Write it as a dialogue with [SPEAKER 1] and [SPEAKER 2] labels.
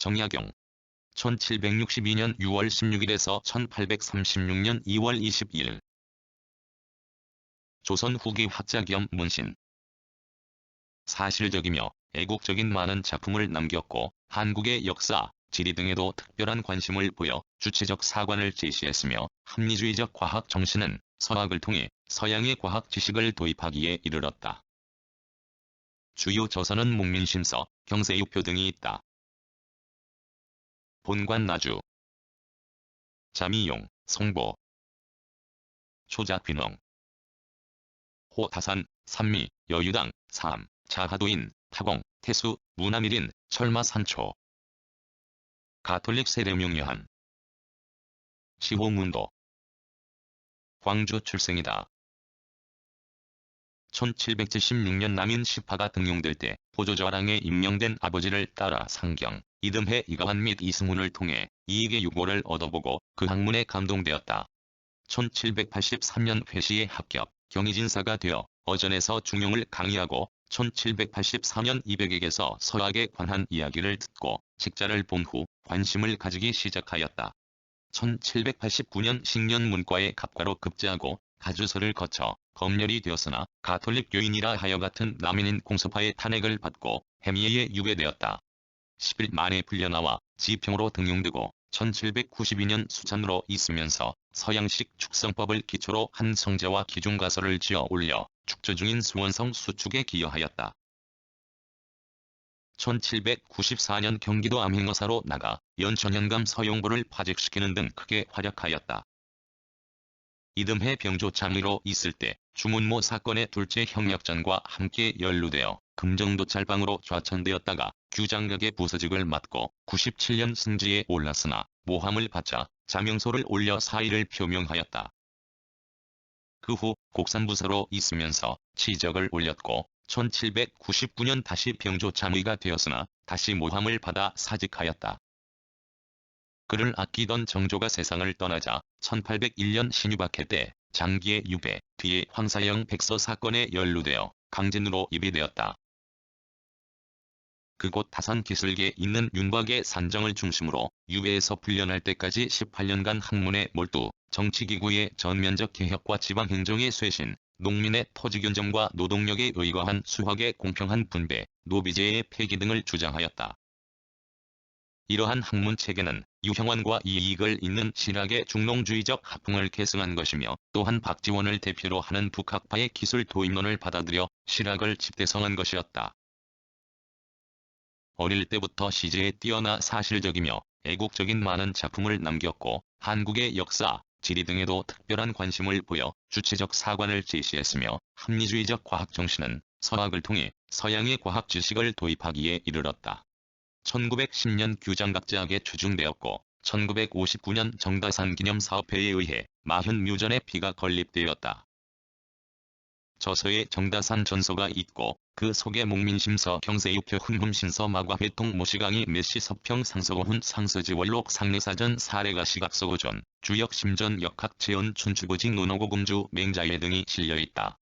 [SPEAKER 1] 정약용 1762년 6월 16일에서 1836년 2월 22일 조선 후기 학자 겸 문신 사실적이며 애국적인 많은 작품을 남겼고 한국의 역사, 지리 등에도 특별한 관심을 보여 주체적 사관을 제시했으며 합리주의적 과학 정신은 서학을 통해 서양의 과학 지식을 도입하기에 이르렀다. 주요 저서는 목민심서, 경세유표 등이 있다. 본관 나주. 자미용, 성보. 초자귀농. 호타산, 산미, 여유당, 삼, 자하도인, 타공, 태수, 무나밀인, 철마산초. 가톨릭 세례명요한. 시호문도. 광주 출생이다. 1776년 남인 시파가 등용될 때 보조자랑에 임명된 아버지를 따라 상경, 이듬해 이가환 및 이승훈을 통해 이익의 유고를 얻어보고 그 학문에 감동되었다. 1783년 회시에 합격, 경희진사가 되어 어전에서 중용을 강의하고 1784년 이백에게서 서학에 관한 이야기를 듣고 책자를 본 후 관심을 가지기 시작하였다. 1789년 식년 문과에 갑과로 급제하고 가주서를 거쳐 검열이 되었으나 가톨릭 교인이라 하여 같은 남인인 공서파의 탄핵을 받고 해미에 유배되었다. 10일 만에 풀려나와 지평으로 등용되고 1792년 수찬으로 있으면서 서양식 축성법을 기초로 한 성제와 기중가설을 지어 올려 축조 중인 수원성 수축에 기여하였다. 1794년 경기도 암행어사로 나가 연천현감 서용부를 파직시키는 등 크게 활약하였다. 이듬해 병조 장의로 있을 때 주문모 사건의 둘째 형약전과 함께 연루되어 금정도 찰방으로 좌천되었다가 규장각의 부서직을 맡고 97년 승지에 올랐으나 모함을 받자 자명소를 올려 사의를 표명하였다. 그 후 곡산부서로 있으면서 치적을 올렸고 1799년 다시 병조 참의가 되었으나 다시 모함을 받아 사직하였다. 그를 아끼던 정조가 세상을 떠나자 1801년 신유박해 때 장기의 유배, 뒤에 황사영 백서 사건에 연루되어 강진으로 입이 되었다. 그곳 다산 기슭에 있는 윤곽의 산정을 중심으로 유배에서 풀려날 때까지 18년간 학문에 몰두, 정치기구의 전면적 개혁과 지방행정의 쇄신, 농민의 토지견점과 노동력에 의거한 수학의 공평한 분배, 노비제의 폐기 등을 주장하였다. 이러한 학문 체계는 유형원과 이익을 잇는 신학의 중농주의적 학풍을 계승한 것이며 또한 박지원을 대표로 하는 북학파의 기술 도입론을 받아들여 실학을 집대성한 것이었다. 어릴 때부터 시제에 뛰어나 사실적이며 애국적인 많은 작품을 남겼고 한국의 역사, 지리 등에도 특별한 관심을 보여 주체적 사관을 제시했으며 합리주의적 과학 정신은 서학을 통해 서양의 과학 지식을 도입하기에 이르렀다. 1910년 규장각제학에 추중되었고 1959년 정다산 기념사업회에 의해 마현 묘전에 피가 건립되었다. 저서에 정다산 전서가 있고 그 속에 목민심서 경세육표 흥흠신서 마과회통 모시강이 메시 서평 상서고훈 상서지월록 상례사전 사례가 시각서고전 주역심전 역학체언 춘추고직 논어고금주 맹자예 등이 실려있다.